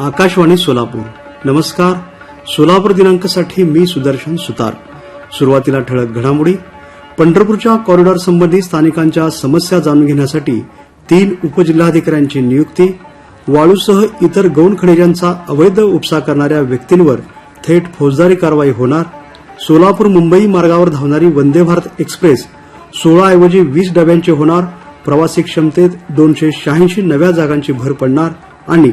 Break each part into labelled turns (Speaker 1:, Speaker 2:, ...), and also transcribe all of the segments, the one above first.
Speaker 1: आकाशवाणी सोलापूर. नमस्कार. सोलापूर दिनांकासाठी मी सुदर्शन सुतार. सुरुवातीला ठळक घडामोडी पंढरपूरच्या कॉरिडॉर संबंधी स्थानिकांच्या समस्या जाणून घेण्यासाठी तीन उपजिल्हाधिकाऱ्यांची नियुक्ती वाळूसह इतर गौण खनिजांचा अवैध उपसा करणाऱ्या व्यक्तींवर थेट फौजदारी कारवाई होणार सोलापूर मुंबई मार्गावर धावणारी वंदे भारत एक्सप्रेस सोळाऐवजी वीस डब्यांचे होणार. प्रवासी क्षमतेत दोनशे शहाऐंशी नव्या जागांची भर पडणार. आणि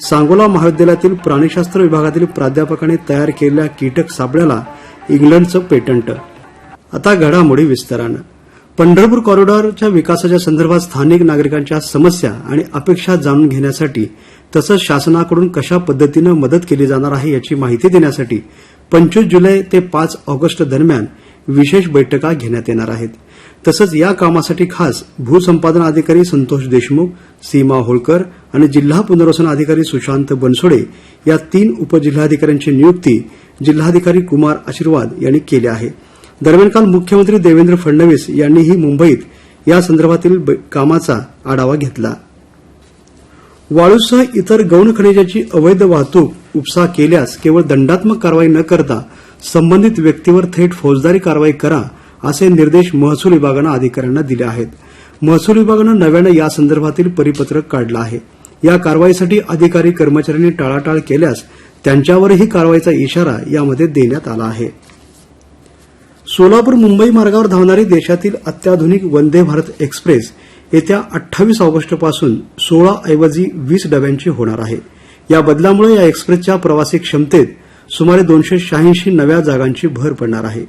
Speaker 1: सांगोला महाविद्यालयातील प्राणीशास्त्र विभागातील प्राध्यापकाने तयार केलेल्या कीटक सापड्याला इंग्लंडचं पेटंट. आता घडामोडी विस्तारानं. पंढरपूर कॉरिडॉरच्या विकासाच्या संदर्भात स्थानिक नागरिकांच्या समस्या आणि अपेक्षा जाणून घेण्यासाठी तसंच शासनाकडून कशा पद्धतीनं मदत केली जाणार आहे याची माहिती देण्यासाठी पंचवीस जुलै ते पाच ऑगस्ट दरम्यान विशेष बैठका घेण्यात येणार आहेत. तसंच या कामासाठी खास भूसंपादन अधिकारी संतोष देशमुख सीमा होळकर आणि जिल्हा पुनर्वसन अधिकारी सुशांत बनसोडे या तीन उपजिल्हाधिकाऱ्यांची नियुक्ती जिल्हाधिकारी कुमार आशीर्वाद यांनी केली आहे. दरम्यान काल मुख्यमंत्री देवेंद्र फडणवीस यांनीही मुंबईत या संदर्भातील कामाचा आढावा घेतला. वाळूसह इतर गौण खनिजाची अवैध वाहतूक उपसा केल्यास केवळ दंडात्मक कारवाई न करता संबंधित व्यक्तीवर थेट फौजदारी कारवाई करा असे निर्देश महसूल विभागानं अधिकाऱ्यांना दिले आहेत. महसूल विभागानं नव्यानं या संदर्भातील परिपत्रक काढलं आहे. या कारवाईसाठी अधिकारी कर्मचाऱ्यांनी टाळाटाळ केल्यास त्यांच्यावरही कारवाईचा इशारा यामध्ये देण्यात आला आहे. सोलापूर मुंबई मार्गावर धावणारी देशातील अत्याधुनिक वंदे भारत एक्सप्रेस येत्या अठ्ठावीस ऑगस्टपासून सोळा ऐवजी वीस डब्यांची होणार आहे. या बदलामुळे या एक्सप्रेसच्या प्रवासी क्षमतेत सुमारे दोनशे शहाऐंशी नव्या जागांची भर पडणार आहे.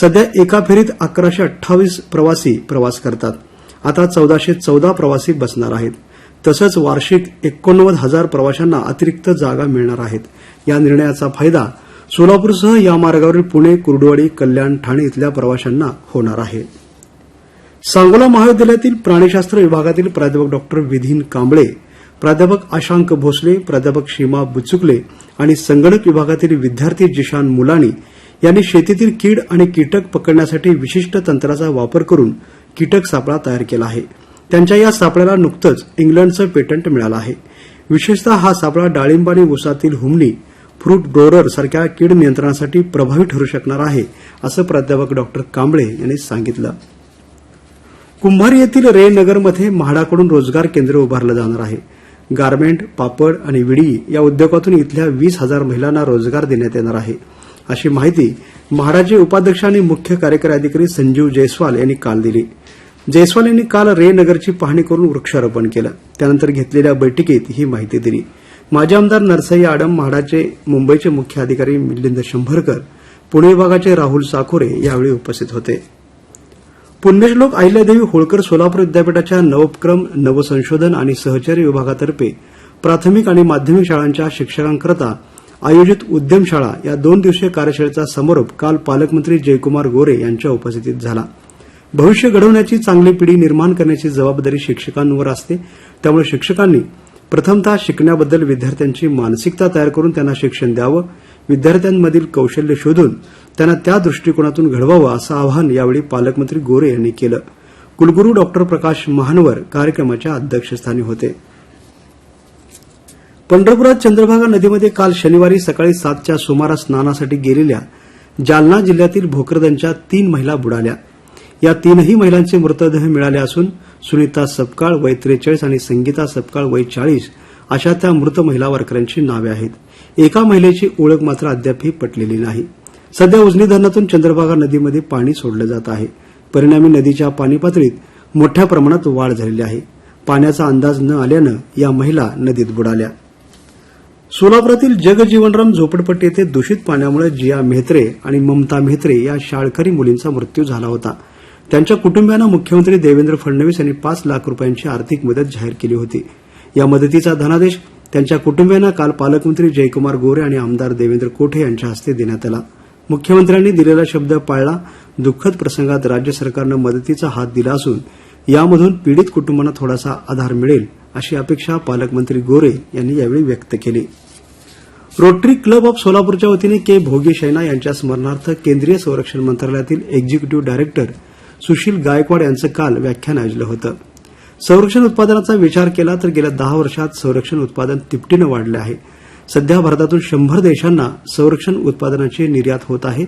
Speaker 1: सध्या एका फेरीत अकराशे अठ्ठावीस प्रवासी प्रवास करतात. आता चौदाशे चौदा प्रवासी बसणार आहेत. तसंच वार्षिक एकोणनव्वद हजार प्रवाशांना अतिरिक्त जागा मिळणार आहेत. या निर्णयाचा फायदा सोलापूरसह या मार्गावरील पुणे कुर्डुवाडी कल्याण ठाणे इथल्या प्रवाशांना होणार आहे. सांगोला महाविद्यालयातील प्राणीशास्त्र विभागातील प्राध्यापक डॉक्टर विधीन कांबळे प्राध्यापक आशांक भोसले प्राध्यापक सीमा बुचुकले आणि संगणक विभागातील विद्यार्थी जिशान मुलानी यांनी शेतीतील कीड आणि कीटक पकडण्यासाठी विशिष्ट तंत्राचा वापर करून कीटक सापळा तयार केला आहे. त्यांच्या या सापळ्याला नुकतंच इंग्लंडचं पेटंट मिळालं आहे. विशेषतः हा सापळा डाळिंब आणि उसातील हुमणी फ्रूट ब्रोरर सारख्या कीड नियंत्रणासाठी प्रभावी ठरू शकणार आहे असं प्राध्यापक डॉक्टर कांबळे यांनी सांगितलं. कुंभारी येथील रे नगरमध्ये म्हाडाकडून रोजगार केंद्र उभारलं जाणार आहे. गारमेंट पापड आणि विडी या उद्योगातून इथल्या वीस हजार महिलांना रोजगार देण्यात येणार आहे. अशी माहिती म्हाडाचे उपाध्यक्ष आणि मुख्य कार्यकारी अधिकारी संजीव जयस्वाल यांनी काल दिली. जयस्वाल यांनी काल रे नगरची पाहणी करून वृक्षारोपण केलं. त्यानंतर घेतलेल्या बैठकीत ही माहिती दिली. माजी आमदार नरसई आडम म्हाडाचे मुंबईचे मुख्य अधिकारी मिलिंद शंभरकर पुणे विभागाचे राहुल साखोरे यावेळी उपस्थित होते. पुण्यश्लोक अहिल्यादेवी होळकर सोलापूर विद्यापीठाच्या नवोपक्रम नवसंशोधन आणि सहचारी विभागातर्फे प्राथमिक आणि माध्यमिक शाळांच्या शिक्षकांकरता आयोजित उद्यमशाळा या दोन दिवसीय कार्यशाळेचा समारोप काल पालकमंत्री जयकुमार गोरे यांच्या उपस्थितीत झाला. भविष्य घडवण्याची चांगली पिढी निर्माण करण्याची जबाबदारी शिक्षकांवर असते. त्यामुळे शिक्षकांनी प्रथमतः शिकण्याबद्दल विद्यार्थ्यांची मानसिकता तयार करून त्यांना शिक्षण द्यावं. विद्यार्थ्यांमधील कौशल्य शोधून त्यांना त्या दृष्टिकोनातून घडवावं असं आवाहन यावेळी पालकमंत्री गोरे यांनी केलं. कुलगुरू डॉक्टर प्रकाश महानवर कार्यक्रमाच्या अध्यक्षस्थानी होते. पंढरपुरात चंद्रभागा नदीमध्ये काल शनिवारी सकाळी सातच्या सुमारास स्नानासाठी गेलेल्या जालना जिल्ह्यातील भोकरदनच्या तीन महिला बुडाल्या. या तीनही महिलांचे मृतदेह मिळाले असून सुनीता सपकाळ वय त्रेचाळीस आणि संगीता सपकाळ वय चाळीस अशा त्या मृत महिला वारकऱ्यांची नावे आहेत. एका महिलेची ओळख मात्र अद्यापही पटलेली नाही. सध्या उजनी धरणातून चंद्रभागा नदीमध्ये पाणी सोडलं जात आहे. परिणामी नदीच्या पाणी पातळीत मोठ्या प्रमाणात वाढ झालेली आहे. पाण्याचा अंदाज न आल्यानं या महिला नदीत बुडाल्या. सोलापुरातील जगजीवनराम झोपडपट्टी येथे दूषित पाण्यामुळे जिया मेहत्रे आणि ममता मेहत्रे या शाळकरी मुलींचा मृत्यू झाला होता. त्यांच्या कुटुंबियांना मुख्यमंत्री देवेंद्र फडणवीस यांनी पाच लाख रुपयांची आर्थिक मदत जाहीर केली होती. या मदतीचा धनादेश त्यांच्या कुटुंबियांना काल पालकमंत्री जयकुमार गोरे आणि आमदार देवेंद्र कोठे यांच्या हस्ते देण्यात आला. मुख्यमंत्र्यांनी दिलेला शब्द पाळला दुःखद प्रसंगात राज्य सरकारनं मदतीचा हात दिला असून यामधून पीडित कुटुंबांना थोडासा आधार मिळेल अशी अपेक्षा पालकमंत्री गोरे यांनी यावेळी व्यक्त केली. रोटरी क्लब ऑफ सोलापूरच्या वतीने के. भोगी शैना यांच्या स्मरणार्थ केंद्रीय संरक्षण मंत्रालयातील एक्झिक्युटिव्ह डायरेक्टर सुशील गायकवाड यांचं काल व्याख्यान आयोजलं होतं. संरक्षण उत्पादनाचा विचार केला तर गेल्या दहा वर्षात संरक्षण उत्पादन तिपटीनं वाढलं आहे. सध्या भारतातून शंभर देशांना संरक्षण उत्पादनाची निर्यात होत आहे.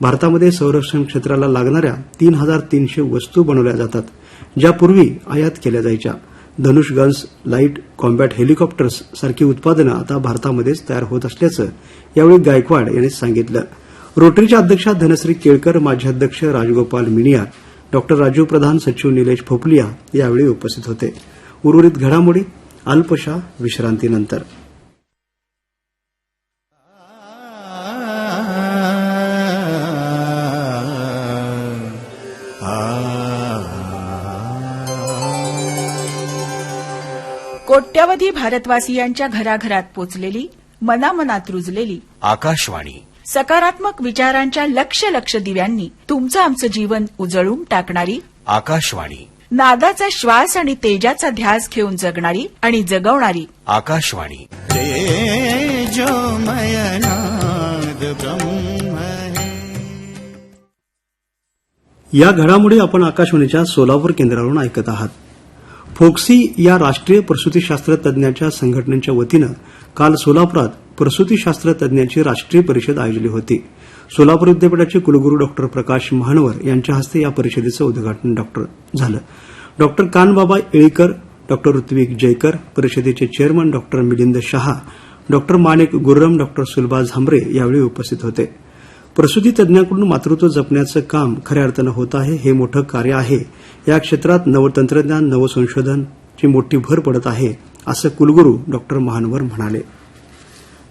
Speaker 1: भारतामध्ये संरक्षण क्षेत्राला लागणाऱ्या तीन हजार तीनशे वस्तू बनवल्या जातात ज्या पूर्वी आयात केल्या जायच्या. Dhanush guns light combat helicopters सारखी उत्पादनं आता भारतामध्येच तयार होत असल्याचं यावेळी गायकवाड यांनी सांगितलं. रोटरीच्या अध्यक्षा धनश्री केळकर माजी अध्यक्ष राजगोपाल मिनियार डॉक्टर राजीव प्रधान सचिव निलेश फोपलिया यावेळी उपस्थित होते. उर्वरित घडामोडी अल्पशा विश्रांतीनंतर.
Speaker 2: कोट्यवधी भारतवासियांच्या घराघरात पोचलेली मनामनात रुजलेली.
Speaker 3: आकाशवाणी.
Speaker 2: सकारात्मक विचारांच्या लक्ष लक्ष दिव्यांनी तुमचं आमचं जीवन उजळून टाकणारी
Speaker 3: आकाशवाणी.
Speaker 2: नादाचा श्वास आणि तेजाचा ध्यास घेऊन जगणारी आणि जगवणारी.
Speaker 3: आकाशवाणी.
Speaker 1: या घडामोडी आपण आकाशवाणीच्या सोलापूर केंद्रावरून ऐकत आहात. फोक्सी या राष्ट्रीय प्रसूतीशास्त्र तज्ज्ञांच्या संघटनेच्या वतीनं काल सोलापुरात प्रसूतीशास्त्र तज्ज्ञांची राष्ट्रीय परिषद आयोजली होती. सोलापूर विद्यापीठाचे कुलगुरू डॉक्टर प्रकाश महानवर यांच्या हस्ते या परिषदेचं उद्घाटन डॉक्टर झालं. डॉक्टर कानबाबा येळीकर डॉक्टर ऋत्विक जयकर परिषदेचे chairman doctor Milind Shah doctor Manik Gurram doctor Sulabha Zambare यावेळी उपस्थित होते. प्रसूती तज्ज्ञांकडून मातृत्व जपण्याचं काम खऱ्या अर्थानं होत आहे हे मोठं कार्य आहे या क्षेत्रात नवतंत्रज्ञान नवसंशोधनची मोठी भर पडत आहे असं कुलगुरू डॉक्टर महानवर म्हणाले.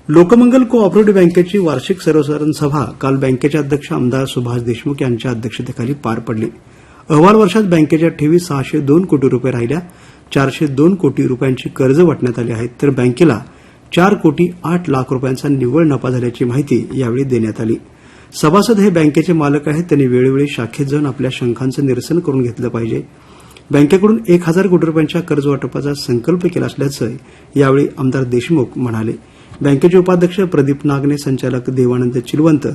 Speaker 1: लोकमंगल को ऑपरेटिव्ह बँकेची वार्षिक सर्वसाधारण सभा काल बँकेचे अध्यक्ष आमदार सुभाष देशमुख यांच्या अध्यक्षतेखाली पार पडली. अहवाल वर्षात बँकेच्या ठेवी सहाशे दोन कोटी रुपये राहिल्या. चारशे दोन कोटी रुपयांची कर्ज वाटण्यात आली आहेत तर बँकेला चार कोटी आठ लाख रुपयांचा निव्वळ नफा झाल्याची माहिती यावेळी देण्यात आली. सभासद हे बँकेचे मालक आहेत. त्यांनी वेळोवेळी शाखेत जाऊन आपल्या शंखांचं निरसन करून घेतलं पाहिजे. बँकेकडून एक हजार कोटी रुपयांच्या कर्ज वाटपाचा संकल्प केला असल्याचं यावेळी आमदार देशमुख म्हणाले. बँकेचे उपाध्यक्ष प्रदीप नागने संचालक देवानंद चिलवंत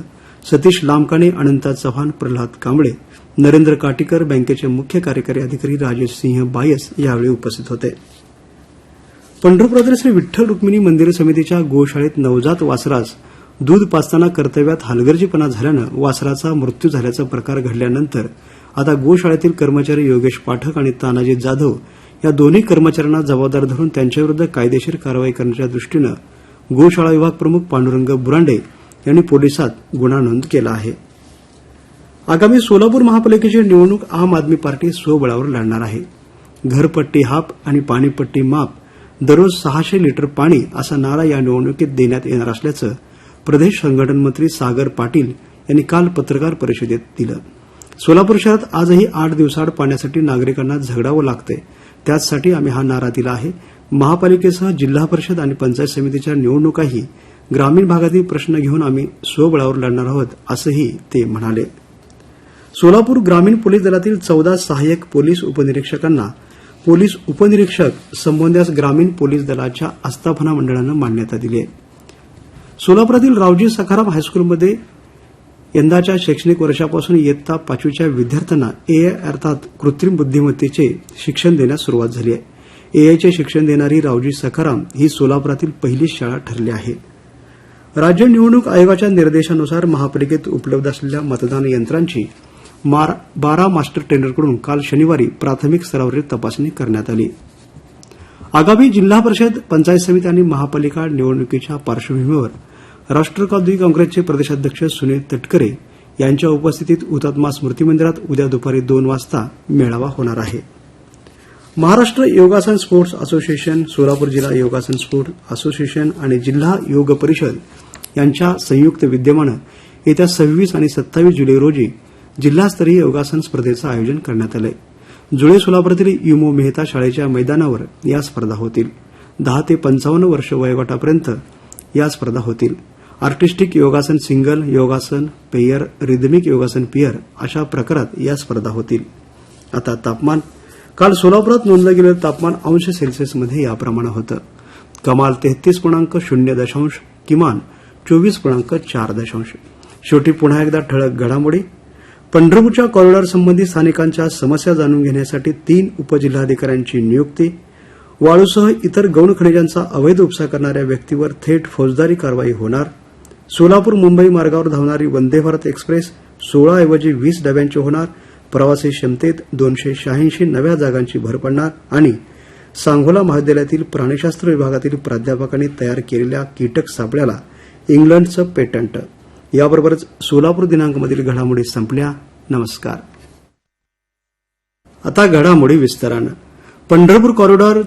Speaker 1: सतीश लामकाणे अनंता चव्हाण प्रल्हाद कांबळे नरेंद्र काटीकर बँकेचे मुख्य कार्यकारी अधिकारी राजेश सिंह बायस यावेळी उपस्थित होते. पंढरपुरातील श्री विठ्ठल रुक्मिणी मंदिर समितीच्या गोशाळेत नवजात वासरास दूध पाचताना कर्तव्यात हलगर्जीपणा झाल्यानं वासराचा मृत्यू झाल्याचा प्रकार घडल्यानंतर आता गोशाळेतील कर्मचारी योगेश पाठक आणि तानाजी जाधव या दोन्ही कर्मचाऱ्यांना जबाबदार धरून त्यांच्याविरुद्ध कायदेशीर कारवाई करण्याच्या दृष्टीनं गोशाळा विभाग प्रमुख पांडुरंग बुरांडे यांनी पोलिसात गुन्हा नोंद केला आहे. आगामी सोलापूर महापालिकेची निवडणूक आम आदमी पार्टी स्वबळावर लढणार आहे. घरपट्टी हाप आणि पाणीपट्टी माप दररोज सहाशे लिटर पाणी असा नारा या निवडणुकीत देण्यात येणार असल्याचं प्रदेश संघटन मंत्री सागर पाटील यांनी काल पत्रकार परिषदेत दिलं. सोलापूर शहरात आजही आठ दिवसाआड पाण्यासाठी नागरिकांना झगडावं लागतंय. त्याचसाठी आम्ही हा नारा दिला आहे. महापालिकेसह जिल्हा परिषद आणि पंचायत समितीच्या निवडणुकाही ग्रामीण भागातील प्रश्न घेऊन आम्ही स्वबळावर लढणार आहोत असंही ते म्हणाले. सोलापूर ग्रामीण पोलीस दलातील चौदा सहाय्यक पोलीस उपनिरीक्षकांना पोलीस उपनिरीक्षक संबोधण्यास ग्रामीण पोलीस दलाच्या आस्थापना मंडळानं मान्यता दिली आहे. सोलापुरातील रावजी सखाराम हायस्कूलमध्ये यंदाच्या शैक्षणिक वर्षापासून इयत्ता पाचवीच्या विद्यार्थ्यांना एआय अर्थात कृत्रिम बुद्धिमत्तेचे शिक्षण देण्यास सुरुवात झाली आहे. एआयचे शिक्षण देणारी रावजी सखाराम ही सोलापुरातील पहिलीच शाळा ठरली आहे. राज्य निवडणूक आयोगाच्या निर्देशानुसार महापालिकेत उपलब्ध असलेल्या मतदान यंत्रांची बारा मास्टर ट्रेनरकडून काल शनिवारी प्राथमिक स्तरावरील तपासणी करण्यात आली. आगामी जिल्हा परिषद पंचायत समिती आणि महापालिका निवडणुकीच्या पार्श्वभूमीवर राष्ट्रवादी काँग्रेसचे प्रदेशाध्यक्ष सुनील तटकरे यांच्या उपस्थितीत हुतात्मा स्मृती मंदिरात उद्या दुपारी दोन वाजता मेळावा होणार आहे. महाराष्ट्र योगासन स्पोर्ट्स असोसिएशन सोलापूर जिल्हा योगासन स्पोर्ट्स असोसिएशन आणि जिल्हा योग परिषद यांच्या संयुक्त विद्यमानं येत्या सव्वीस आणि सत्तावीस जुलै रोजी जिल्हास्तरीय योगासन स्पर्धेचं आयोजन करण्यात आलं आहे जुळे सोलापुरातील युमो मेहता शाळेच्या मैदानावर या स्पर्धा होतील. दहा ते पंचावन्न वर्ष वयोगटापर्यंत या स्पर्धा होतील. आर्टिस्टिक योगासन सिंगल योगासन पेयर रिदमिक योगासन पियर अशा प्रकारात या स्पर्धा होतील. आता तापमान. काल सोलापुरात नोंदलं गेलेलं तापमान अंश सेल्सिअसमध्ये याप्रमाणे होतं. कमाल तेहतीस पूर्णांक शून्य दशांश किमान चोवीस पूर्णांक चार दशांश. शेवटी पुन्हा एकदा ठळक घडामोडी. पंढरपूरच्या कॉरिडॉर संबंधी स्थानिकांच्या समस्या जाणून घेण्यासाठी तीन उपजिल्हाधिकाऱ्यांची नियुक्ती वाळूसह इतर गौण खनिजांचा अवैध उपसा करणाऱ्या व्यक्तीवर थेट फौजदारी कारवाई होणार सोलापूर मुंबई मार्गावर धावणारी वंदे भारत एक्सप्रेस सोळाऐवजी वीस डब्यांची होणार प्रवासी क्षमतेत दोनशे शहाऐंशी नव्या जागांची भर पडणार आणि सांगोला महाविद्यालयातील प्राणीशास्त्र विभागातील प्राध्यापकांनी तयार केलेल्या कीटक सापळ्याला इंग्लंडचं पेटंट. याबरोबरच सोलापूर दिनांकमधील घडामोडी संपल्या. नमस्कार. आता घडामोडी विस्तारानं. पंढरपूर कॉरिडॉर